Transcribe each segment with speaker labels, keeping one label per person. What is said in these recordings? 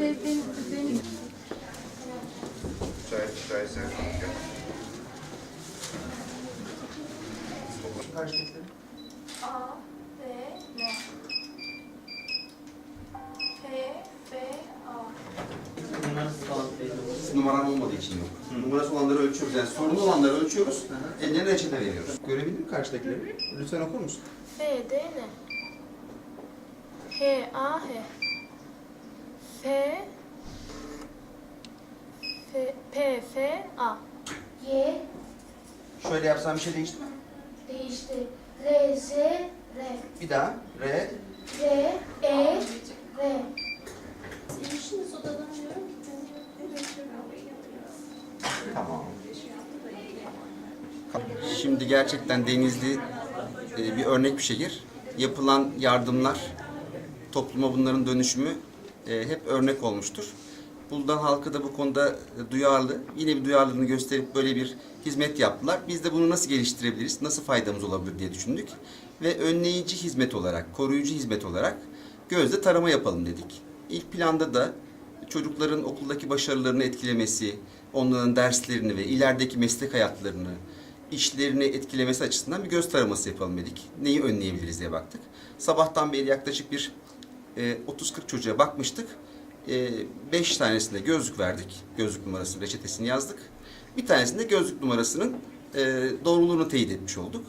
Speaker 1: Çay, çay sen.
Speaker 2: Karşıdaki.
Speaker 3: A, B, N. P, B, A.
Speaker 2: Numaran olmadığı için yok. Numarası olanları ölçüyoruz. Yani sorunlu olanları ölçüyoruz. Ellerine reçete veriyoruz. Görebildin mi karşıdakileri? Lütfen okur musun?
Speaker 3: B, D, N. H, A, H. F, F, P, F, A.
Speaker 4: Y
Speaker 2: Şöyle yapsam bir şey değişti mi?
Speaker 4: değişti. R, Z, R.
Speaker 2: Bir daha. R.
Speaker 4: R, E, R.
Speaker 3: İşiniz odadan diyorum ki.
Speaker 2: Tamam. Şimdi gerçekten Denizli e, bir örnek bir şehir. Yapılan yardımlar, topluma bunların dönüşümü hep örnek olmuştur. Buldan halkı da bu konuda e, duyarlı. Yine bir duyarlılığını gösterip böyle bir hizmet yaptılar. Biz de bunu nasıl geliştirebiliriz, nasıl faydamız olabilir diye düşündük. Ve önleyici hizmet olarak, koruyucu hizmet olarak gözde tarama yapalım dedik. İlk planda da çocukların okuldaki başarılarını etkilemesi, onların derslerini ve ilerideki meslek hayatlarını, işlerini etkilemesi açısından bir göz taraması yapalım dedik. Neyi önleyebiliriz diye baktık. Sabahtan beri yaklaşık bir e, 30-40 çocuğa bakmıştık. 5 tanesine gözlük verdik. Gözlük numarasının reçetesini yazdık. Bir tanesinde gözlük numarasının e, doğruluğunu teyit etmiş olduk.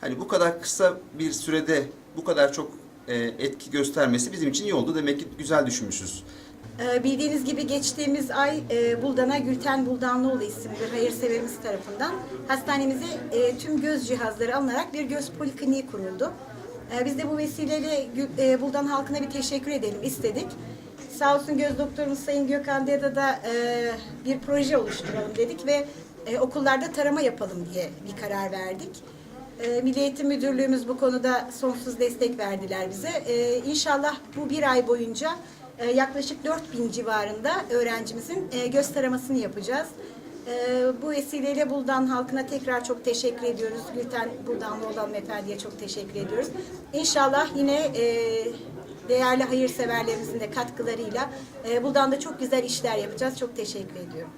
Speaker 2: Hani bu kadar kısa bir sürede bu kadar çok e, etki göstermesi bizim için iyi oldu. Demek ki güzel düşünmüşüz.
Speaker 5: Ee, Bildiğiniz gibi geçtiğimiz ay e, Buldan'a Gülten Buldanlıoğlu isimli bir hayırseverimiz tarafından hastanemize e, tüm göz cihazları alınarak bir göz polikliniği kuruldu. E, Biz de bu vesileyle e, Buldan halkına bir teşekkür edelim istedik. Sağ olsun göz doktorumuz Sayın Gökhan Deda da e, bir proje oluşturalım dedik ve e, okullarda tarama yapalım diye bir karar verdik. Milli Eğitim Müdürlüğümüz bu konuda sonsuz destek verdiler bize. İnşallah bu bir ay boyunca yaklaşık 4000 civarında öğrencimizin göz taramasını yapacağız. E, Bu vesileyle Buldan halkına tekrar çok teşekkür ediyoruz. Gülten Buldanlıoğlu hanımefendiye çok teşekkür ediyoruz. İnşallah yine e, değerli hayırseverlerimizin de katkılarıyla e, Buldan'da çok güzel işler yapacağız. Çok teşekkür ediyorum.